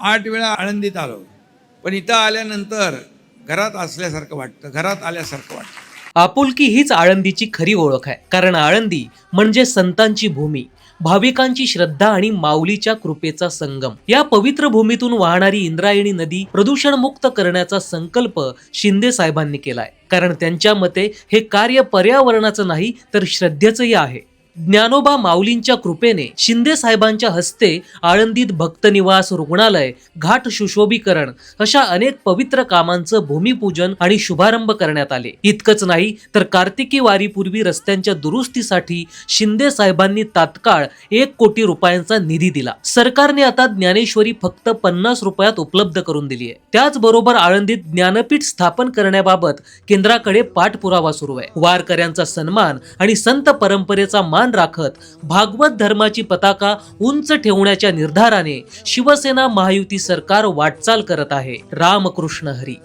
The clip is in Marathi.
आठ वेळा आळंदीत आलो. पण इथं आल्यानंतर घरात असल्यासारखं वाटतं घरात आल्यासारखं वाटतं. आपुलकी हीच आळंदीची खरी ओळख आहे. कारण आळंदी म्हणजे संतांची भूमी भाविकांची श्रद्धा आणि माऊलीच्या कृपेचा संगम. या पवित्र भूमीतून वाहणारी इंद्रायणी नदी प्रदूषणमुक्त करण्याचा संकल्प शिंदे साहेबांनी केलाय. कारण त्यांच्या मते हे कार्य पर्यावरणाचं नाही तर श्रद्धेचंही आहे. ज्ञानोबा माऊलींच्या कृपेने शिंदे साहेबांच्या हस्ते आळंदीत भक्तनिवास रुग्णालय घाट सुशोभीकरण अशा अनेक पवित्र कामांचं भूमिपूजन आणि शुभारंभ करण्यात आले. इतकंच नाही तर कार्तिकी वारीपूर्वी रस्त्यांच्या दुरुस्तीसाठी शिंदे साहेबांनी तात्काळ एक कोटी रुपयांचा निधी दिला. सरकारने आता ज्ञानेश्वरी फक्त पन्नास रुपयात उपलब्ध करून दिली आहे. त्याचबरोबर आळंदीत ज्ञानपीठ स्थापन करण्याबाबत केंद्राकडे पाठपुरावा सुरू आहे. वारकऱ्यांचा सन्मान आणि संत परंपरेचा मान राखत भागवत धर्माची पताका उंच ठेवण्याच्या निर्धाराने शिवसेना महायुती सरकार वाटचाल करत आहे. रामकृष्ण हरी.